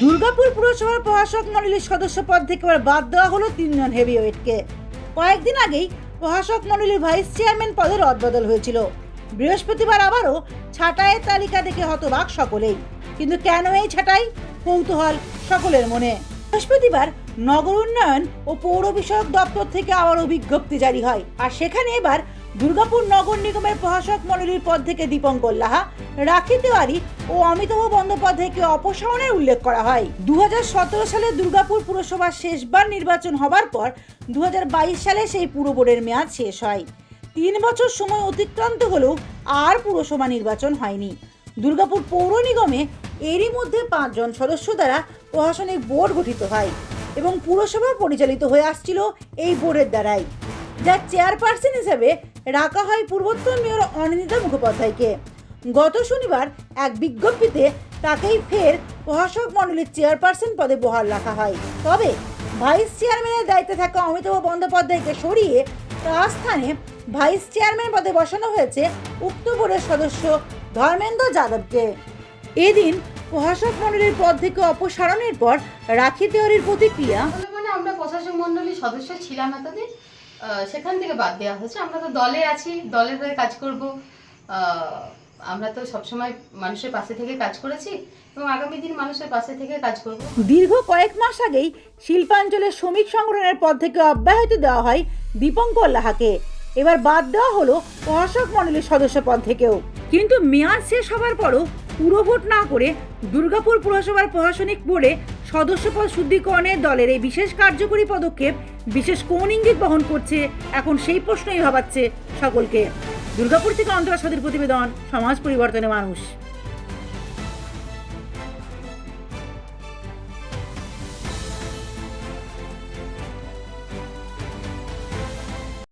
দুর্গাপুর পুরসভার প্রশাসক মণ্ডলীর সদস্য পদ থেকে এবার বাদ দেওয়া হলো তিনজন হেভিওয়েটকে। কয়েকদিন আগেই প্রশাসক মণ্ডলীর ভাইস চেয়ারম্যান পদে রদবদল হয়েছিল। বৃহস্পতিবার আবারও ছাঁটাইয়ের তালিকা দেখে হতবাক সকলেই। কিন্তু কেন এই ছাঁটাই? কৌতূহল সকলের মনে। বৃহস্পতিবার নগর উন্নয়ন ও পৌর বিষয়ক দপ্তর থেকে আবারও বিজ্ঞপ্তি জারি হয়। আর সেখানে এবার দুর্গাপুর নগর নিগমের প্রশাসক মণ্ডলীর পদ থেকে দীপঙ্কর লাহা, রাখি তেওয়ারি ও অমিতাভ বন্দ্যোপাধ্যায়কে অপসারণের উল্লেখ করা হয়। দুহাজার সতেরো সালে দুর্গাপুর পুরসভার শেষবার নির্বাচন হবার পর দুহাজার বাইশ সালে সেই পুর বোর্ডের মেয়াদ শেষ হয়। তিন বছর সময় অতিক্রান্ত হলেও আর পুরসভা নির্বাচন হয়নি। দুর্গাপুর পৌর নিগমে এরই মধ্যে পাঁচজন সদস্য দ্বারা প্রশাসনিক বোর্ড গঠিত হয় এবং পুরসভা পরিচালিত হয়ে আসছিল এই বোর্ডের দ্বারাই। যার চেয়ারপারসন হিসেবে রাখা হয় পূর্বোত্তর মেয়র অনিন্দিতা মুখোপাধ্যায়কে। গত শনিবার এক বিজ্ঞপ্তিতে তাকেই ফের প্রশাসক মণ্ডলীর চেয়ারপারসন পদে বহাল রাখা হয়। তবে ভাইস চেয়ারম্যানের দায়িত্বে থাকা অমিতাভ বন্দ্যোপাধ্যায়কে সরিয়ে তার স্থানে ভাইস চেয়ারম্যান পদে বসানো হয়েছে উক্ত বোর্ডের সদস্য ধর্মেন্দ্র যাদবকে। এদিন প্রশাসক মণ্ডলীর পদ থেকে অপসারণের পর রাখি তেওয়ারির প্রতিক্রিয়া মানে আমরা প্রশাসক মণ্ডলীর সদস্য ছিলাম এতদিন সেখান থেকে বাদ দেওয়া হয়েছে। আমরা তো দলে আছি, দলের হয়ে কাজ করব। আমরা তো সবসময় মানুষের পাশে থেকে কাজ করেছি এবং আগামী দিন মানুষের পাশে থেকে কাজ করব। দীর্ঘ কয়েক মাস আগেই শিল্পাঞ্চলের শ্রমিক সংগঠনের পদ থেকে অব্যাহতি দেওয়া হয় দীপঙ্কর লাহাকে। এবার বাদ দেওয়া হলো প্রশাসক মণ্ডলীর সদস্য পদ থেকেও। কিন্তু মেয়াদ শেষ হবার পরও পুরো ভোট না করে দুর্গাপুর পুরসভার প্রশাসনিক বোর্ডে সদস্য পদ শুদ্ধিকরণের দলের এই বিশেষ কার্যকরী পদক্ষেপ, বিশেষ কোন ইঙ্গিত বহন করছে, এখন সেই প্রশ্নই ভাবাচ্ছে সকলকে। দুর্গাপুর থেকে অন্তরা সদীর প্রতিবেদন, সমাজ পরিবর্তনে মানুষ।